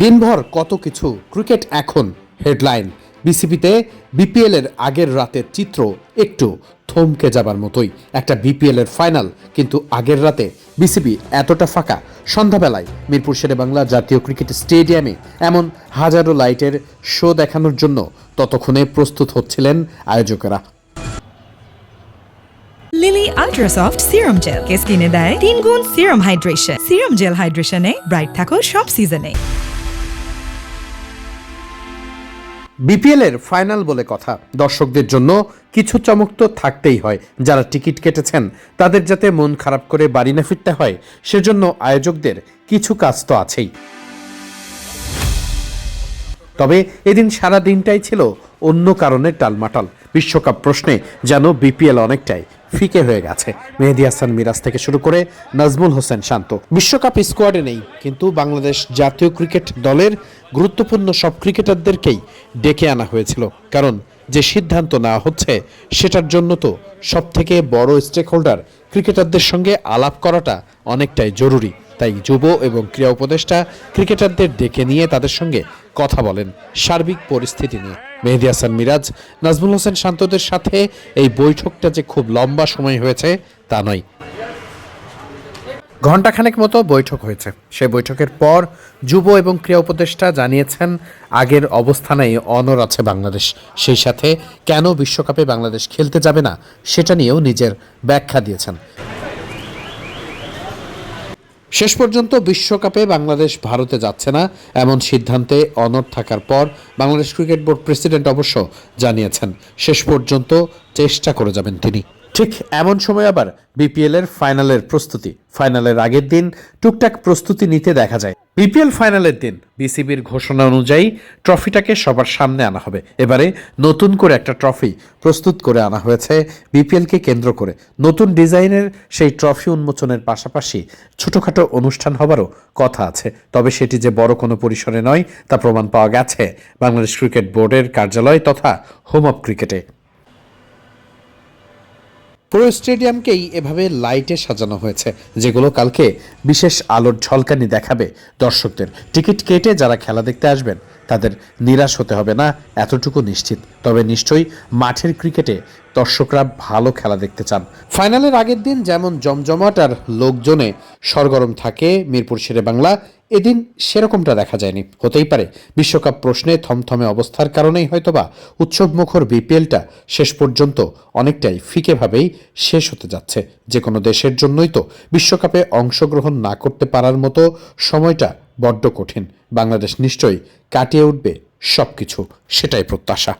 দিনভর কত কিছু ক্রিকেট এখন হেডলাইন। বিসিবিতে বিপিএল এর আগের রাতের চিত্র একটু থমকে যাবার মতোই। একটা বিপিএল এর ফাইনাল, কিন্তু আগের রাতে বিসিবি এতটা ফাঁকা। সন্ধ্যাবেলায় মিরপুর শেরে বাংলা জাতীয় ক্রিকেট স্টেডিয়ামে এমন হাজারো লাইটের শো দেখানোর জন্য ততক্ষণে প্রস্তুত হচ্ছিলেন আয়োজকেরা। লিলি আল্ট্রাসফট সিরাম জেল কে স্কিনে দেয় তিন গুণ সিরাম হাইড্রেশন সিরাম জেল হাইড্রেশনে ব্রাইট থাকো সব সিজনে বিপিএল এর ফাইনাল বলে কথা। দর্শকদের জন্য কিছু চমক তো থাকতেই হয়। যারা টিকিট কেটেছেন, তাদের যাতে মন খারাপ করে বাড়ি না ফিরতে হয়, সেজন্য আয়োজকদের কিছু কাজ তো আছেই। তবে এদিন সারা দিনটাই ছিল অন্য কারণে টালমাটাল। বিশ্বকাপ প্রশ্নে যেন বিপিএল অনেকটাই ফিকে হয়ে গেছে। মেহেদি হাসান মিরাজ থেকে শুরু করে নাজমুল হোসেন শান্ত। বিশ্বকাপ স্কোয়াডে নেই, কিন্তু বাংলাদেশ জাতীয় ক্রিকেট দলের গুরুত্বপূর্ণ সব ক্রিকেটারদেরকেই ডেকে আনা হয়েছিল। কারণ যে সিদ্ধান্ত নেওয়া হচ্ছে, সেটার জন্য তো সব থেকে বড় স্টেক হোল্ডার ক্রিকেটারদের সঙ্গে আলাপ করাটা অনেকটাই জরুরি। তাই যুব এবং ক্রীড়া উপদেষ্টা ক্রিকেটারদের ডেকে নিয়ে তাদের সঙ্গে কথা বলেন সার্বিক পরিস্থিতি নিয়ে। মেহেদি হাসান মিরাজ, নাজমুল হোসেন শান্তদের সাথে এই বৈঠকটা যে খুব লম্বা সময় হয়েছে, তা নয়। ঘণ্টাখানেক মতো বৈঠক হয়েছে। সেই বৈঠকের পর যুব এবং ক্রীড়া উপদেষ্টা জানিয়েছেন, আগের অবস্থানেই অনর আছে বাংলাদেশ। সেই সাথে কেন বিশ্বকাপে বাংলাদেশ খেলতে যাবে না, সেটা নিয়েও নিজের ব্যাখ্যা দিয়েছেন। শেষ পর্যন্ত বিশ্বকাপে বাংলাদেশ ভারতে যাচ্ছে না, এমন সিদ্ধান্তে অনড় থাকার পর বাংলাদেশ ক্রিকেট বোর্ড প্রেসিডেন্ট অবশ্য জানিয়েছেন, শেষ পর্যন্ত চেষ্টা করে যাবেন তিনি। ঠিক এমন সময় আবার বিপিএল এর ফাইনালের প্রস্তুতি। ফাইনালের আগের দিন টুকটাক প্রস্তুতি নিতে দেখা যায়। বিপিএল ফাইনালের দিন, বিসিবির ঘোষণা অনুযায়ী ট্রফিটাকে সবার সামনে আনা হবে। এবারে নতুন করে একটা ট্রফি প্রস্তুত করে আনা হয়েছে বিপিএলকে কেন্দ্র করে। নতুন ডিজাইনের সেই ট্রফি উন্মোচনের পাশাপাশি ছোটখাটো অনুষ্ঠান হবারও কথা আছে। তবে সেটি যে বড় কোনো পরিসরে নয়, তা প্রমাণ পাওয়া গেছে। বাংলাদেশ ক্রিকেট বোর্ডের কার্যালয় তথা হোম অফ ক্রিকেটে। পুরো স্টেডিয়ামকেই এভাবে লাইটে সাজানো হয়েছে, যেগুলো কালকে বিশেষ আলোর ঝলকানি দেখাবে দর্শকদের। টিকিট কেটে যারা খেলা দেখতে আসবেন, তাদের নিরাশ হতে হবে না, এতটুকু নিশ্চিত। তবে নিশ্চয়ই মাঠের ক্রিকেটে দর্শকরা ভালো খেলা দেখতে চান। ফাইনালের আগের দিন যেমন জমজমাট আর লোকজনে সরগরম থাকে মিরপুর শেরে বাংলা এদিন সেরকমটা দেখা যায়নি। হতেই পারে, বিশ্বকাপ প্রশ্নে থমথমে অবস্থার কারণেই হয়তোবা উৎসবমুখর বিপিএলটা শেষ পর্যন্ত অনেকটাই ফিকেভাবেই শেষ হতে যাচ্ছে। যে কোনো দেশের জন্যই তো বিশ্বকাপে অংশগ্রহণ না করতে পারার মতো সময়টা বড্ড কঠিন। বাংলাদেশ নিশ্চয়ই কাটিয়ে উঠবে সবকিছু, সেটাই প্রত্যাশা।